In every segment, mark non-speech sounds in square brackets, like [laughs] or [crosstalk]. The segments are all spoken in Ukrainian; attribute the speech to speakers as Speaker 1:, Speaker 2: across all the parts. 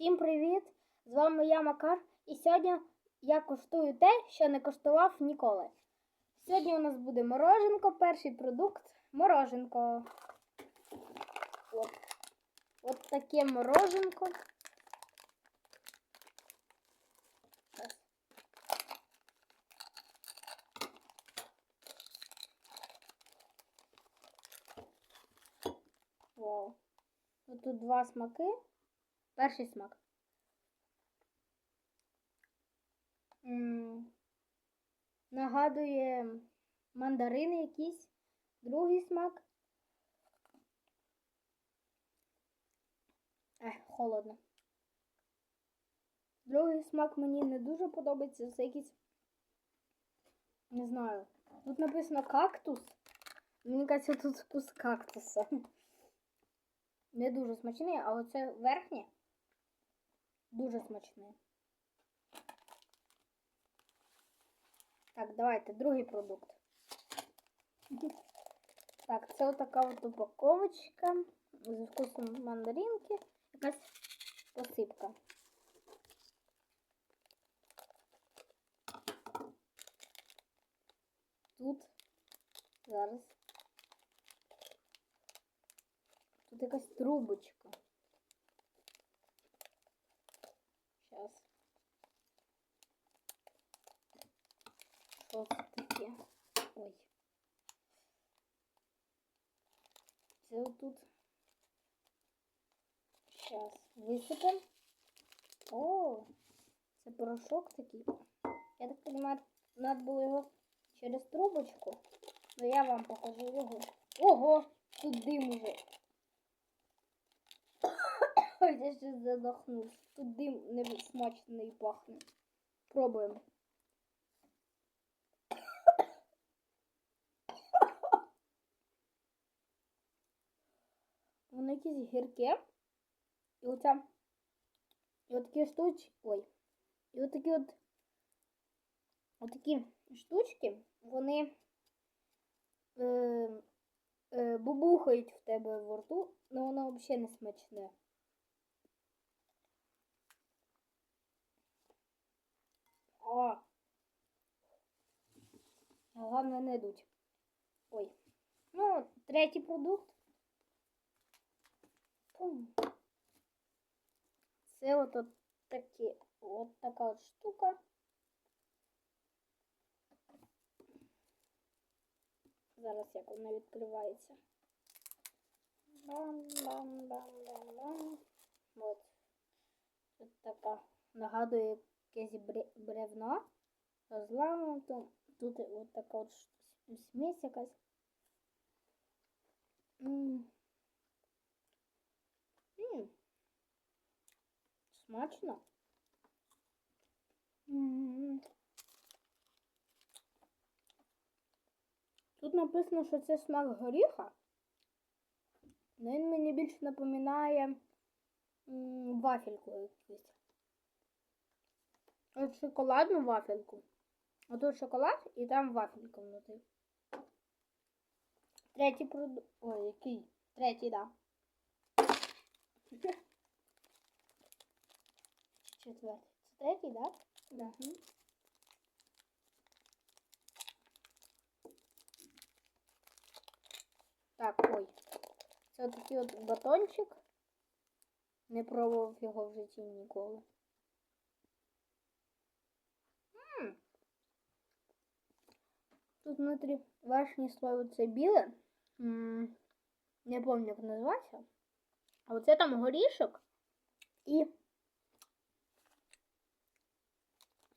Speaker 1: Всім привіт! З вами я Макар. І сьогодні я коштую те, що не коштував ніколи. Сьогодні у нас буде мороженко, перший продукт мороженко. От, От таке мороженко. Вау. Тут два смаки. Перший смак. М, Нагадує мандарини якісь. Другий смак. Ех, холодно. Другий смак мені не дуже подобається. Це якийсь. Не знаю. Тут написано кактус. Мені кажеться, тут вкус кактуса. [laughs] Не дуже смачний, а оце верхнє дуже смачне. Так, давайте другий продукт. Так, це отака от упаковочка з вкусом мандаринки. Якась посипка. Тут зараз. Тут якась трубочка. Що це? Ой. Це отут. Сейчас висипемо. О, це порошок такий. Я так понимаю, надо було його через трубочку. Но я вам покажу його. Ого! Тут дим уже. Ой, [coughs] я ще задохнувся. Тут дим не смачний пахне. Пробуємо. Воно якесь гірке. І оця. І отакі штучки. Ой. І отакі от. Отакі штучки, вони е, е, бубухають в тебе в рту, але воно взагалі не смачне. О! Головне не йдуть. Ой. Ну, третій продукт. Це от, от такі, от така от штука. Зараз як вона відкривається. Бам-бам-бам-бам-бам. От. Тут така нагадує якесь бре- бревно. Розламано. Тут от така от смесь якась. М. Смачно. М. Тут написано, що це смак горіха. Ну, він мені більше напоминає вафельку якусь. От шоколадну вафельку. А тут шоколад і там вафелька внутрі. Третій продукт. Ой, який? Третій, да. Четвертий. Це третій, да? Да. Угу. Так, ой. Це такий от батончик. Не пробував його в житті ніколи. М. Тут внутрі верхнє слой це біле. М, Не пам'ятаю, як називається. А оце там горішок і.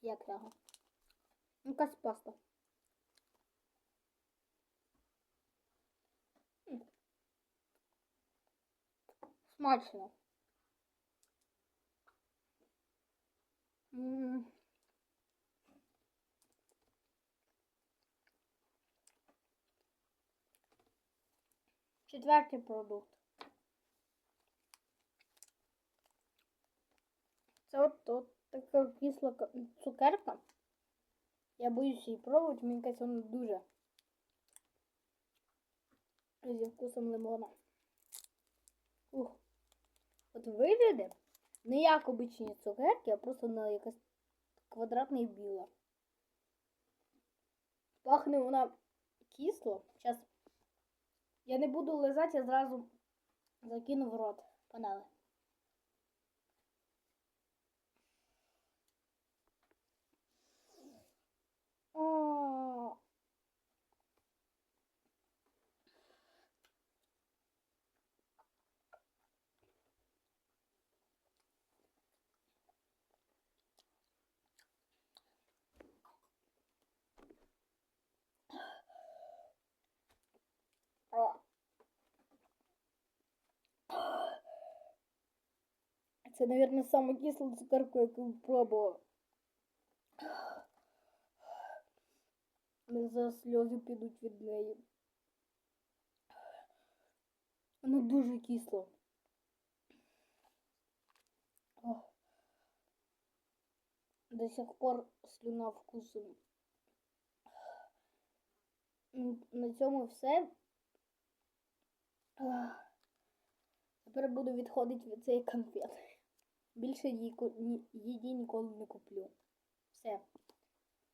Speaker 1: Як його? Якась паста. Смачно. М. Четвертий продукт. Це от, от така кисла цукерка. Я боюсь її пробувати, мені кажеться, вона дуже зі вкусом лимона. Ух. От вигляди Не як обичні цукерки, а просто на якась квадратна і біла. Пахне вона кисло. Зараз я не буду лизати, я зразу закину в рот. Панели. Це, мабуть, саме кислу цукерку, яку пробував. Мене зараз сльози підуть від неї. Воно дуже кисло. До сих пор слюна вкусом. На цьому все. Тепер буду відходити від цієї конфети. Більше її, її ніколи не куплю. Все.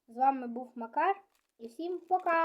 Speaker 1: З вами був Макар і всім пока!